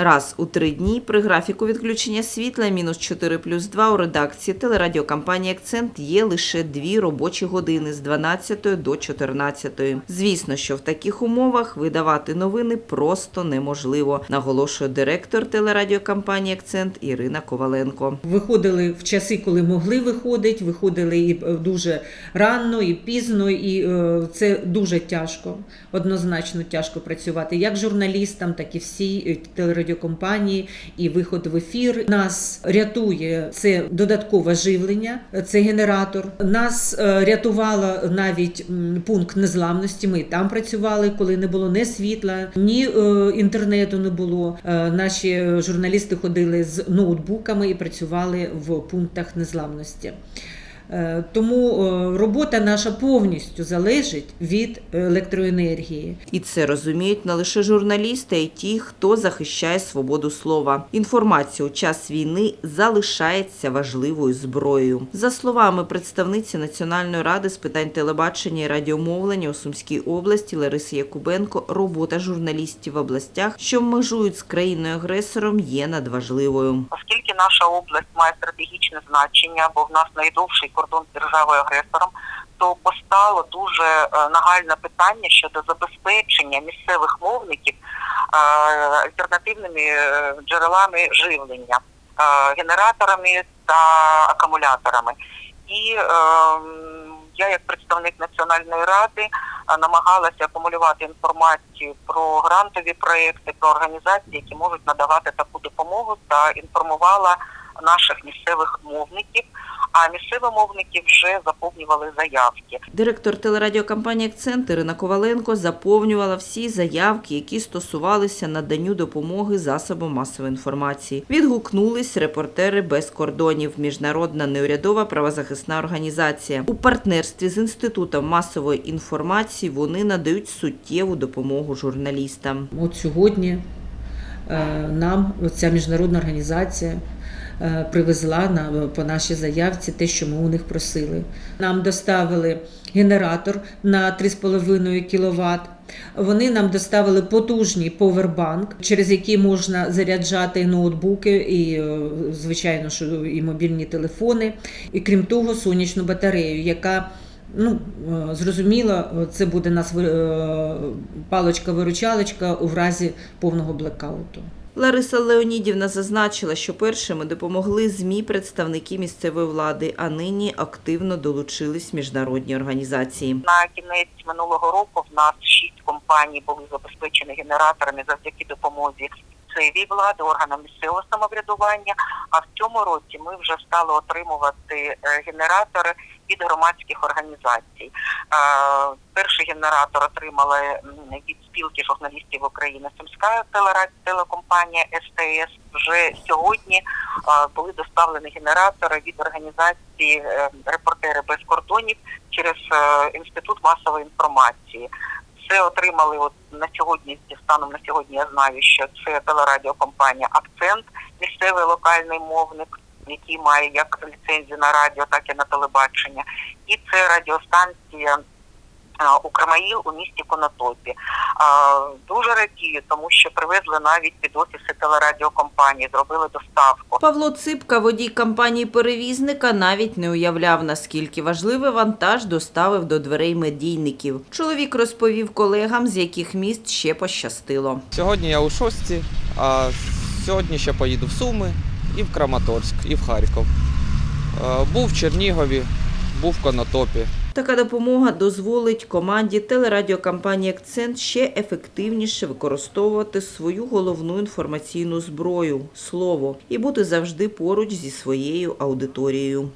Раз у три дні при графіку відключення світла мінус 4 плюс 2 у редакції телерадіокомпанії «Акцент» є лише дві робочі години з 12 до 14. Звісно, що в таких умовах видавати новини просто неможливо, наголошує директор телерадіокомпанії «Акцент» Ірина Коваленко. Виходили в часи, коли могли виходити, виходили і е, дуже рано, і пізно, і е, це дуже тяжко, однозначно тяжко працювати як журналістам, так і всій е, телерадіокомпанії, і виход в ефір. Нас рятує це додаткове живлення, це генератор. Нас е, рятувало навіть пункт незламності. Ми там працювали, коли не було ні світла, ні е, інтернету не було. Е, Наші журналісти ходили з ноутбуками і працювали в пунктах незламності. Е, Тому е, робота наша повністю залежить від електроенергії. І це розуміють не лише журналісти, а й ті, хто захищає свободу слова. Інформація у час війни залишається важливою зброєю. За словами представниці Національної ради з питань телебачення і радіомовлення у Сумській області Лариси Якубенко, робота журналістів в областях, що межують з країною-агресором, є надважливою. оскільки наша область має стратегічне значення, бо в нас найдовший кордон з державою агресором, то постало дуже е, нагальне питання щодо забезпечення місцевих мовників е, альтернативними е, джерелами живлення, генераторами та акумуляторами. І е, я, як представник національної ради, намагалася акумулювати інформацію про грантові проекти, про організації, які можуть надавати таку допомогу, та інформувала наших місцевих мовників. А місцеві мовники вже заповнювали заявки. Директор телерадіокомпанії «Акцент» Ірина Коваленко заповнювала всі заявки, які стосувалися наданню допомоги засобам масової інформації. Відгукнулись репортери без кордонів, міжнародна неурядова правозахисна організація. У партнерстві з інститутом масової інформації вони надають суттєву допомогу журналістам. От сьогодні е, нам ця міжнародна організація привезла на, по нашій заявці те, що ми у них просили. Нам доставили генератор на 3,5 кВт. Вони нам доставили потужний повербанк, через який можна заряджати ноутбуки, і, е, звичайно, що і мобільні телефони. І крім того, сонячну батарею, яка Ну, е, зрозуміло, це буде нас е, паличка-виручалочка у разі повного блекауту. Лариса Леонідівна зазначила, що першими допомогли ЗМІ представники місцевої влади, а нині активно долучились міжнародні організації. На кінець минулого року в нас шість компаній були забезпечені генераторами завдяки допомозі місцевій влади, органам місцевого самоврядування. А в цьому році ми вже стали отримувати е, генератори від громадських організацій. Е, Перший генератор отримали від спілки журналістів України Сумська телекомпанія СТС. Вже сьогодні е, були доставлені генератори від організації е, Репортери без кордонів через інститут масової інформації. Це отримали от на сьогодні, станом на сьогодні я знаю, що це телерадіокомпанія Акцент, місцевий локальний мовник, який має як ліцензію на радіо, так і на телебачення. І це радіостанція Укрмаїл у місті Конотопі. Дуже радію, тому що привезли навіть під офіси телерадіокомпанії, зробили доставку. Павло Ципка, водій компанії перевізника, навіть не уявляв, наскільки важливий вантаж доставив до дверей медійників. Чоловік розповів колегам, з яких міст ще пощастило. Сьогодні я у шостці, а сьогодні ще поїду в Суми, і в Краматорськ, і в Харків. Е, Був в Чернігові, був в Конотопі. Така допомога дозволить команді телерадіокомпанії «Акцент» ще ефективніше використовувати свою головну інформаційну зброю слово і бути завжди поруч зі своєю аудиторією.